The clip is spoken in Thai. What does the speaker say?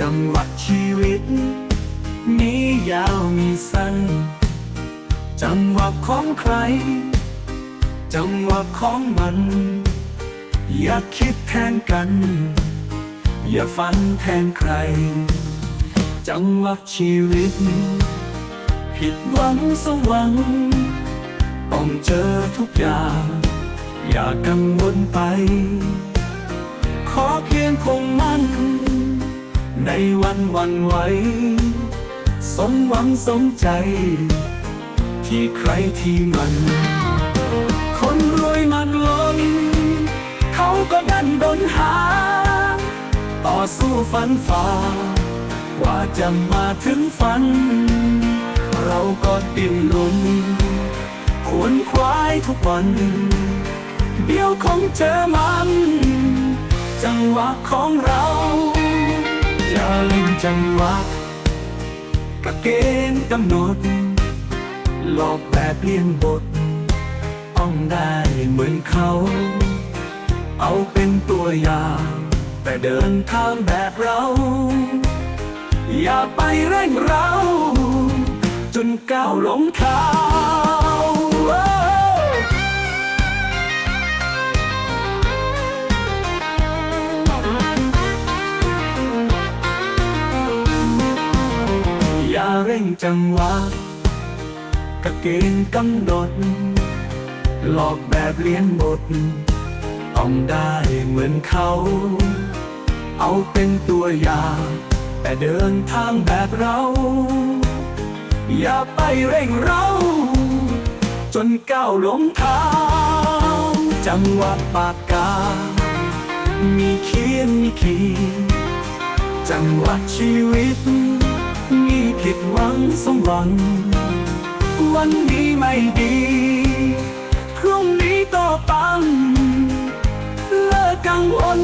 จังหวะชีวิต มียาวมีสั้น จังหวะของใคร จังหวะของมัน อย่าคิดแทนกัน อย่าฝันแทนใคร จังหวะชีวิต ผิดหวังสมหวังต้องเจอทุกอย่าง อย่ากังวลไป อเพียงคงมั่น ในวันวันไหว สมหวังสมใจ ที่ใครที่มัน คนรวยมันล้น เขาก็ดันดนหา ต่อสู้ฝันฝ่าว่าจะมาถึงฝัน เราก็ดิ้นรนขวนขวายทุกวัน เดียวคงเจอมัน จังหวะของเรา อย่าลืมจังหวะกะเกณฑ์กำหนดหลอกแบบเลี่ยนบทต้องได้เหมือนเขา เอาเป็นตัวอย่าง แต่เดินทางแบบเรา อย่าไปเร่งเรา จนก้าวหลงทาง เร่งจังหวะกะเกณฑ์กำหนดหลอกแบบเลียนบทต้องได้เหมือนเขา เอาเป็นตัวอย่างแต่เดินทางแบบเรา อย่าไปเร่งเรา จนก้าวหลงทางจังหวะปากกา มีเขียนมีขีดจังหวะชีวิต มีผิดหวังสมหวัง วันนี้ไม่ดี พรุ่งนี้ต่อปังเลิกกังวล